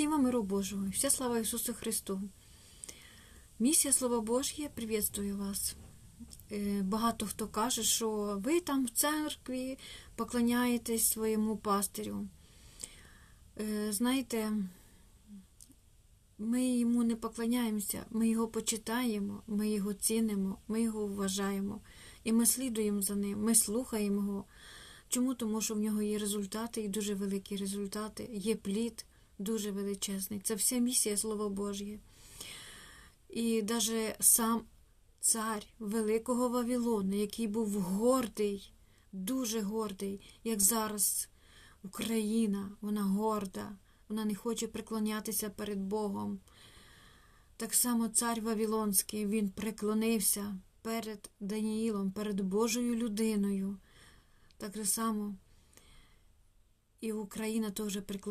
Всім вам миру Божого, і вся слава Ісусу Христу. Місія Слова Божє, приветствую вас. Е, Багато хто каже, що ви там в церкві поклоняєтесь своєму пастирю. Е, Знаєте, ми йому не поклоняємося, ми його почитаємо, ми його цінимо, ми його вважаємо. І ми слідуємо за ним, ми слухаємо його. Чому? Тому що в нього є результати і дуже великі результати, є плід дуже величезний. Це вся місія Слова Божє. І навіть сам цар Великого Вавилону, який був гордий, дуже гордий, як зараз Україна, вона горда, вона не хоче преклонятися перед Богом. Так само цар Вавилонський, він преклонився перед Даніїлом, перед Божою людиною. Так само і Україна теж преклонилася.